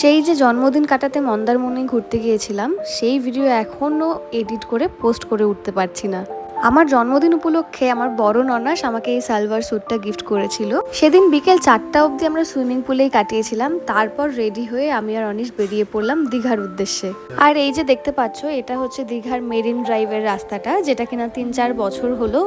সেই যে জন্মদিন কাটাতে মন্দারমণি ঘুরতে গিয়েছিলাম, সেই ভিডিও এখনও এডিট করে পোস্ট করে উঠতে পারছি না। আমার জন্মদিন উপলক্ষে আমার বড় ননাস আমাকে এই সালভার স্যুটটা গিফট করেছিল। সেদিন বিকেল চারটা অবধি আমরা সুইমিং পুলেই কাটিয়েছিলাম। তারপর রেডি হয়ে আমি আর অনিশ বেরিয়ে পড়লাম দীঘার উদ্দেশ্যে। আর এই যে দেখতে পাচ্ছ, এটা হচ্ছে দীঘার মেরিন ড্রাইভের রাস্তাটা, যেটা কিনা তিন চার বছর হলো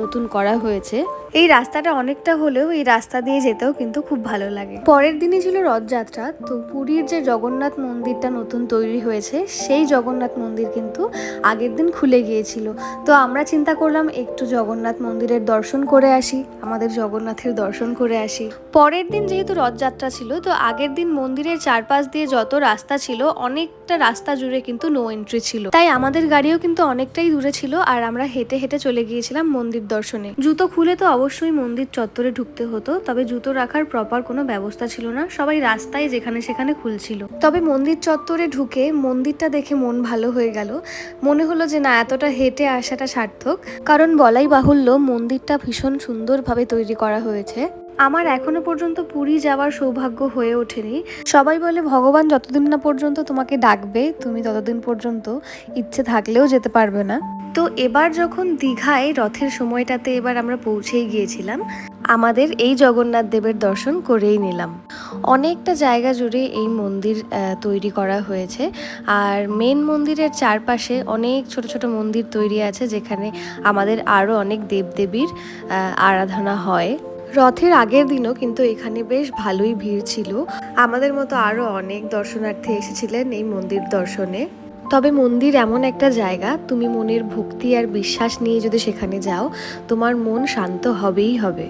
নতুন করা হয়েছে। এই রাস্তাটা অনেকটা হলেও এই রাস্তা দিয়ে যেতেও কিন্তু খুব ভালো লাগে। পরের দিনই ছিল রথযাত্রা, তো পুরীর যে জগন্নাথ মন্দিরটা নতুন তৈরি হয়েছে, সেই জগন্নাথ মন্দির কিন্তু আগের দিন খুলে গিয়েছিল। তো আমরা চিন্তা করলাম, একটু জগন্নাথ মন্দিরের দর্শন করে আসি, আমাদের জগন্নাথের দর্শন করে আসি। পরের দিন যেহেতু রথযাত্রা ছিল, তো আগের দিন মন্দিরের চারপাশ দিয়ে যত রাস্তা ছিল, অনেকটা রাস্তা জুড়ে কিন্তু নো এন্ট্রি ছিল। তাই আমাদের গাড়িও কিন্তু অনেকটাই দূরে ছিল, আর আমরা হেঁটে হেঁটে চলে গিয়েছিলাম মন্দির দর্শনে। জুতো খুলে তো অবশ্যই মন্দির চত্বরে ঢুকতে হতো, তবে জুতো রাখার প্রপার কোনো ব্যবস্থা ছিল না, সবাই রাস্তায় যেখানে সেখানে খুলছিল। তবে মন্দির চত্বরে ঢুকে মন্দিরটা দেখে মন ভালো হয়ে গেল। মনে হলো যে না, এতটা হেঁটে আসাটা সার্থক। কারণ বলাই বাহুল্য মন্দিরটা ভীষণ সুন্দরভাবে তৈরি করা হয়েছে। আমার এখনও পর্যন্ত পুরী যাওয়ার সৌভাগ্য হয়ে ওঠেনি। সবাই বলে, ভগবান যতদিন না পর্যন্ত তোমাকে ডাকবে, তুমি ততদিন পর্যন্ত ইচ্ছে থাকলেও যেতে পারবে না। তো এবার যখন দীঘায় রথের সময়টাতে এবার আমরা পৌঁছেই গিয়েছিলাম, আমাদের এই জগন্নাথ দেবের দর্শন করেই নিলাম। অনেকটা জায়গা জুড়ে এই মন্দির তৈরি করা হয়েছে। আর মেন মন্দিরের চারপাশে অনেক ছোট ছোট মন্দির তৈরি আছে, যেখানে আমাদের আরও অনেক দেবদেবীর আরাধনা হয়। রথের আগের দিনও কিন্তু এখানে বেশ ভালোই ভিড় ছিল। আমাদের মতো আরও অনেক দর্শনার্থী এসেছিলেন এই মন্দির দর্শনে। তবে মন্দির এমন একটা জায়গা, তুমি মনের ভক্তি আর বিশ্বাস নিয়ে যদি সেখানে যাও, তোমার মন শান্ত হবেই হবে।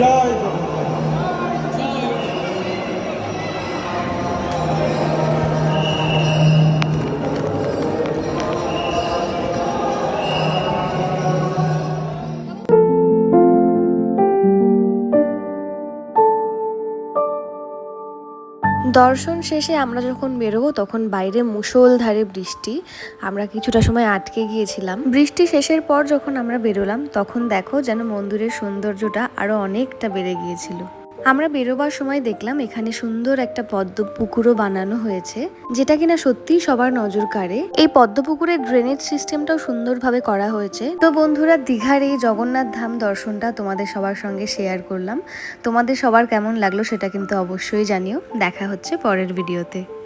জয় দর্শন শেষে আমরা যখন বেরোবো, তখন বাইরে মুষলধারে বৃষ্টি। আমরা কিছুটা সময় আটকে গিয়েছিলাম। বৃষ্টি শেষের পর যখন আমরা বেরোলাম, তখন দেখো যেন মন্দিরের সৌন্দর্যটা আরও অনেকটা বেড়ে গিয়েছিল। আমরা বেরোবার সময় দেখলাম এখানে সুন্দর একটা পদ্ম পুকুরও বানানো হয়েছে, যেটা কিনা সত্যি সবার নজর কাড়ে। এই পদ্ম পুকুরের ড্রেনেজ সিস্টেমটাও সুন্দরভাবে করা হয়েছে। তো বন্ধুরা, দীঘার এই জগন্নাথ ধাম দর্শনটা তোমাদের সবার সঙ্গে শেয়ার করলাম। তোমাদের সবার কেমন লাগল সেটা কিন্তু অবশ্যই জানিও। দেখা হচ্ছে পরের ভিডিওতে